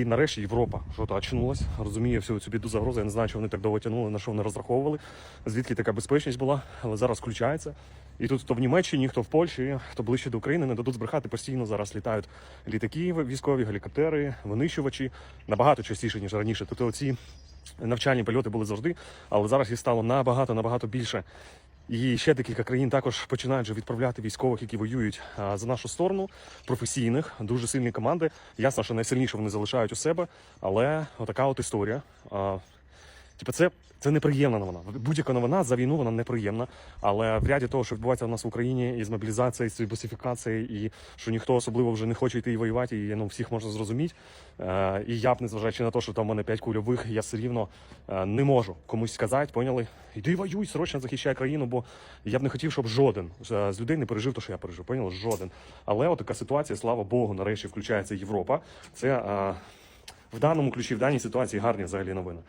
І нарешті Європа що то очнулась, розуміє всю цю біду загрозу. Я не знаю, що вони так довго тягнули, на що вони розраховували, звідки така безпечність була, але зараз включається. І тут хто в Німеччині, хто в Польщі, хто ближче до України, не дадуть збрехати. Постійно зараз літають літаки військові, гелікоптери, винищувачі набагато частіше ніж раніше. Тобто оці навчальні польоти були завжди, але зараз їх стало набагато набагато більше. І ще декілька країн також починають вже відправляти військових, які воюють за нашу сторону, професійних, дуже сильні команди. Ясно, що найсильніше вони залишають у себе, але отака от історія. Типу, це, це неприємна новина. Будь-яка новина за війну вона неприємна. Але в ряді того, що відбувається у нас в Україні із мобілізацією, з босифікацією, і що ніхто особливо вже не хоче йти і воювати, і ну, всіх можна зрозуміти. Е, і я б, незважаючи на те, що там у мене 5 кульових, я все рівно е, не можу комусь сказати, поняли? Іди воюй, срочно захищай країну, бо я б не хотів, щоб жоден е, з людей не пережив те, що я пережив. Поняли? Жоден. Але така ситуація, слава Богу, нарешті включається Європа. Це в даному ключі, в даній ситуації гарні взагалі новини.